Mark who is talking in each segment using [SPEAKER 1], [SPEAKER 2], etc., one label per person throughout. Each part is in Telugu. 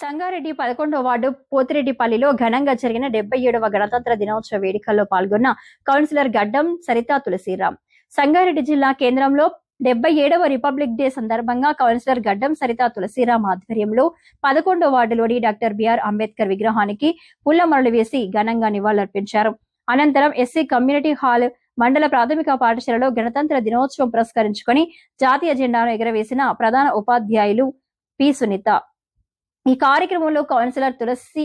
[SPEAKER 1] సంగారెడ్డి పదకొండవ వార్డు పోతిరెడ్డిపల్లిలో ఘనంగా జరిగిన డెబ్బై ఏడవ గణతంత్ర దినోత్సవ వేడుకల్లో పాల్గొన్న కౌన్సిలర్ గడ్డం సరితా తులసిరామ్. సంగారెడ్డి జిల్లా కేంద్రంలో డెబ్బై ఏడవ రిపబ్లిక్ డే సందర్భంగా కౌన్సిలర్ గడ్డం సరితా తులసిరామ్ ఆధ్వర్యంలో పదకొండవ వార్డులోని డాక్టర్ బిఆర్ అంబేద్కర్ విగ్రహానికి పుల్లమరలు వేసి ఘనంగా నివాళులర్పించారు. అనంతరం ఎస్సీ కమ్యూనిటీ హాల్ మండల ప్రాథమిక పాఠశాలలో గణతంత్ర దినోత్సవం పురస్కరించుకొని జాతీయ జెండాను ఎగరవేసిన ప్రధాన ఉపాధ్యాయులు పి. సునీత. ఈ కార్యక్రమంలో కౌన్సిలర్ తులసి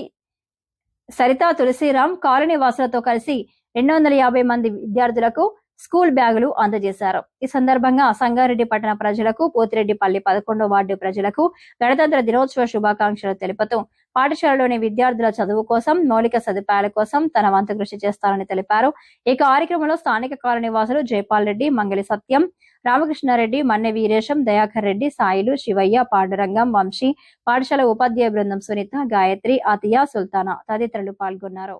[SPEAKER 1] సరితా తులసిరామ్ కాలనీ వాసులతో కలిసి రెండు వందల యాభై మంది విద్యార్థులకు స్కూల్ బ్యాగులు అందజేశారు. ఈ సందర్భంగా సంగారెడ్డి పట్టణ ప్రజలకు పోతిరెడ్డిపల్లి పదకొండో వార్డు ప్రజలకు గణతంత్ర దినోత్సవ శుభాకాంక్షలు తెలుపుతూ పాఠశాలలోని విద్యార్థుల చదువు కోసం మౌలిక సదుపాయాల కోసం తన వంతు కృషి చేస్తారని తెలిపారు. ఈ కార్యక్రమంలో స్థానిక కాలనీవాసులు జైపాల్ రెడ్డి మంగళి సత్యం రామకృష్ణారెడ్డి మన్నె వీరేశం దయాకర్ రెడ్డి సాయిలు శివయ్య పాండురంగం వంశీ పాఠశాల ఉపాధ్యాయ బృందం సునీత గాయత్రి అతియా సుల్తానా తదితరులు పాల్గొన్నారు.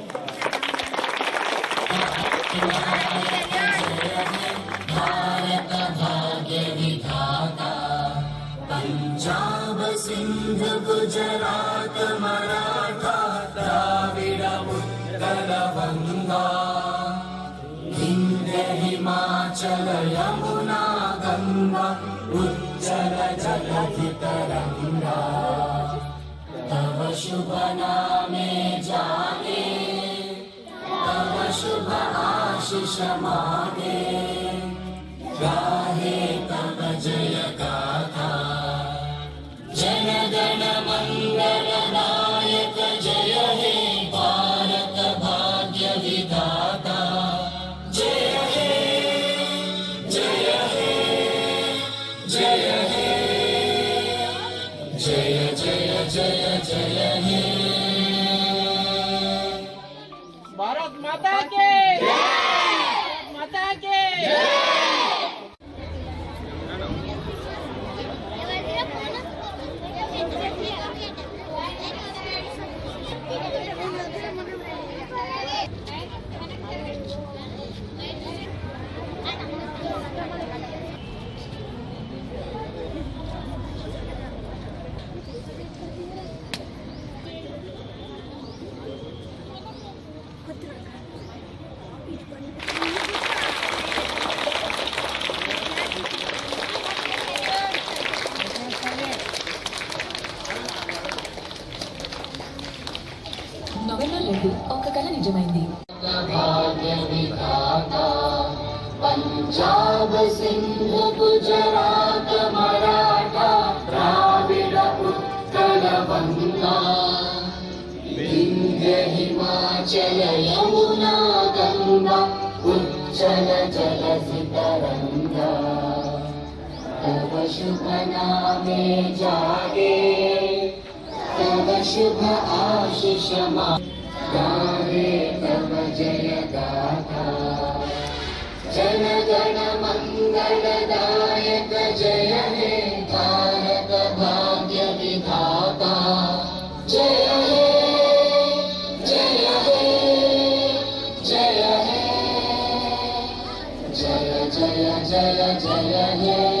[SPEAKER 2] भारत
[SPEAKER 3] भाग्य गुजरात मराठा द्राविड उत्तर गङ्गा हिमाचल यमुना गङ्गा उज्जल जलधि तरङ्गा तव शुभ नामे जाने सुषमाने गाहे तव जय गा जन गणक जय हे हेणक भाग्य विधा जय जय जय जय। भाग्य विधाता पंजाब सिंह गुजरात मराठा,
[SPEAKER 4] द्राविड उत्कल बंगा विंध्य हिमाचल यमुना गंगा उज्जल जल सितरंगा। तव शुभ नामे जागे, तव शुभ आशीष मा
[SPEAKER 5] जागे। जय गा जन जन मङ्गल जय हे
[SPEAKER 4] जय हे
[SPEAKER 5] जय हे। जय जय
[SPEAKER 6] जय जय हे।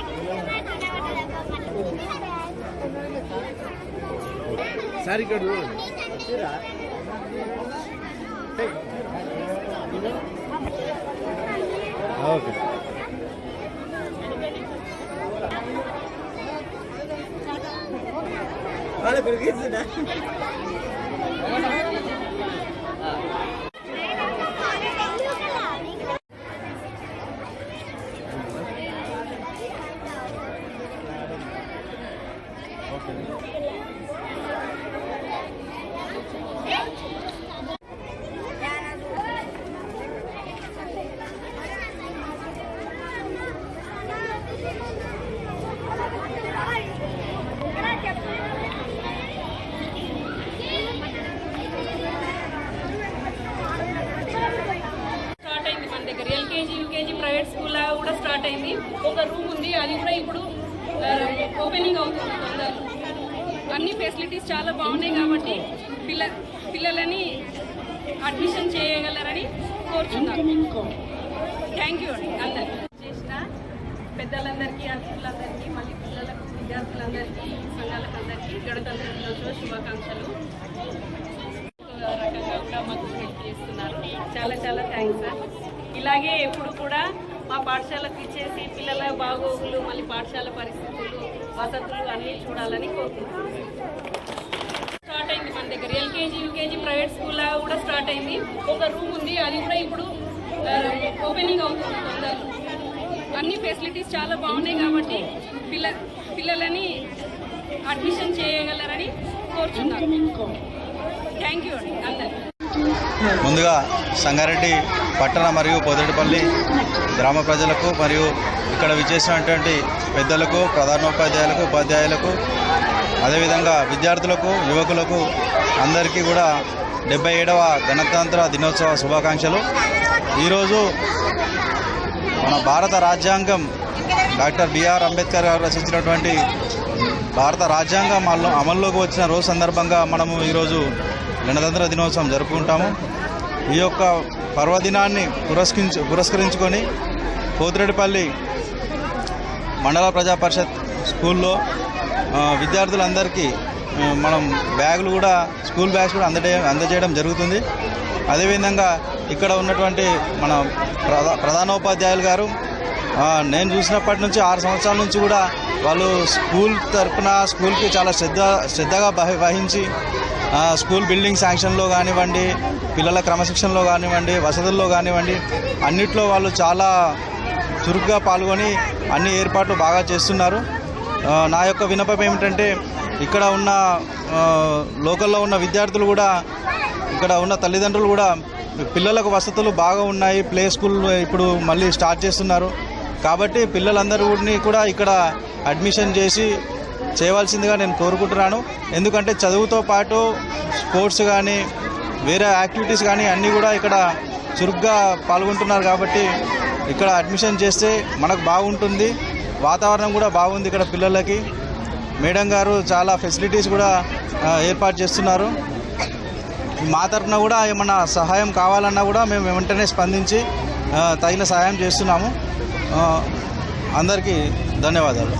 [SPEAKER 6] सारी कर दो। ओके। अरे फिर कैसे ना? స్టార్ట్ అయింది ఒక రూమ్ ఉంది అది కూడా ఇప్పుడు ఓపెనింగ్ అవుతుంది అన్ని ఫెసిలిటీస్ చాలా బాగున్నాయి కాబట్టి పిల్ల పిల్లలని అడ్మిషన్ చేయగలరని కోరుచున్నాను థ్యాంక్ యూ అండి అందరికీ. చేసిన పెద్దలందరికీ అతిథులందరికీ మళ్ళీ పిల్లలకు విద్యార్థులందరికీ సంఘాలకు అందరికీ గణతంత్ర దినోత్సవ శుభాకాంక్షలు రకంగా కూడా మాకు హెల్ప్ చేస్తున్నారు చాలా చాలా థ్యాంక్స్ సార్. ఇలాగే ఎప్పుడు కూడా మా పాఠశాలకు ఇచ్చేసి పిల్లల బాగోగులు మళ్ళీ పాఠశాల పరిస్థితులు వసతులు అన్నీ చూడాలని కోరుకుంటున్నాను స్టార్ట్ అయింది మన దగ్గర. ఎల్కేజీ యూకేజీ ప్రైవేట్ స్కూల్ కూడా స్టార్ట్ అయింది. ఒక రూమ్ ఉంది. అది కూడా ఇప్పుడు ఓపెనింగ్ అవుతుంది అన్ని ఫెసిలిటీస్ చాలా బాగున్నాయి కాబట్టి పిల్ల పిల్లలని అడ్మిషన్ చేయగలరని కోరుచున్నాను థ్యాంక్ యూ అండి. అందరికీ.
[SPEAKER 7] ముందుగా సంగారెడ్డి పట్టణ మరియు పొదటిపల్లి గ్రామ ప్రజలకు మరియు ఇక్కడ విచ్చేసినటువంటి పెద్దలకు ప్రధానోపాధ్యాయులకు ఉపాధ్యాయులకు అదేవిధంగా విద్యార్థులకు యువకులకు అందరికీ కూడా డెబ్బై ఏడవ గణతంత్ర దినోత్సవ శుభాకాంక్షలు. ఈరోజు మన భారత రాజ్యాంగం డాక్టర్ బిఆర్ అంబేద్కర్ గారు రచించినటువంటి భారత రాజ్యాంగం అమల్లోకి వచ్చిన రోజు సందర్భంగా మనము ఈరోజు గణతంత్ర దినోత్సవం జరుపుకుంటాము. ఈ యొక్క పర్వదినాన్ని పురస్కరించు పురస్కరించుకొని పోతిరెడ్డిపల్లి మండల ప్రజా పరిషత్ స్కూల్లో విద్యార్థులందరికీ మనం బ్యాగులు కూడా స్కూల్ బ్యాగ్స్ కూడా అందజే అందజేయడం జరుగుతుంది. అదేవిధంగా ఇక్కడ ఉన్నటువంటి మన ప్రధా ప్రధానోపాధ్యాయులు గారు నేను చూసినప్పటి నుంచి ఆరు సంవత్సరాల నుంచి కూడా వాళ్ళు స్కూల్ తరపున స్కూల్కి చాలా శ్రద్ధ శ్రద్ధగా వహి- వహించి స్కూల్ బిల్డింగ్ శాంక్షన్లో కానివ్వండి పిల్లల క్రమశిక్షణలో కానివ్వండి వసతుల్లో కానివ్వండి అన్నిట్లో వాళ్ళు చాలా చురుగ్గా పాల్గొని అన్ని ఏర్పాట్లు బాగా చేస్తున్నారు. నా యొక్క వినపం ఏమిటంటే ఇక్కడ ఉన్న లోకల్లో ఉన్న విద్యార్థులు కూడా ఇక్కడ ఉన్న తల్లిదండ్రులు కూడా పిల్లలకు వసతులు బాగా ఉన్నాయి. ప్లే స్కూల్ ఇప్పుడు మళ్ళీ స్టార్ట్ చేస్తున్నారు. కాబట్టి పిల్లలందరూ కూడా ఇక్కడ అడ్మిషన్ చేసి చేయవలసిందిగా నేను కోరుకుంటున్నాను. ఎందుకంటే చదువుతో పాటు స్పోర్ట్స్ కానీ వేరే యాక్టివిటీస్ కానీ అన్నీ కూడా ఇక్కడ చురుగ్గా పాల్గొంటున్నారు కాబట్టి ఇక్కడ అడ్మిషన్ చేస్తే మనకు బాగుంటుంది. వాతావరణం కూడా బాగుంది ఇక్కడ పిల్లలకి. మేడం గారు చాలా ఫెసిలిటీస్ కూడా ఏర్పాటు చేస్తున్నారు. మా తరఫున కూడా ఏమన్నా సహాయం కావాలన్నా కూడా మేము వెంటనే స్పందించి తగిన సహాయం చేస్తున్నాము. అందరికీ ధన్యవాదాలు.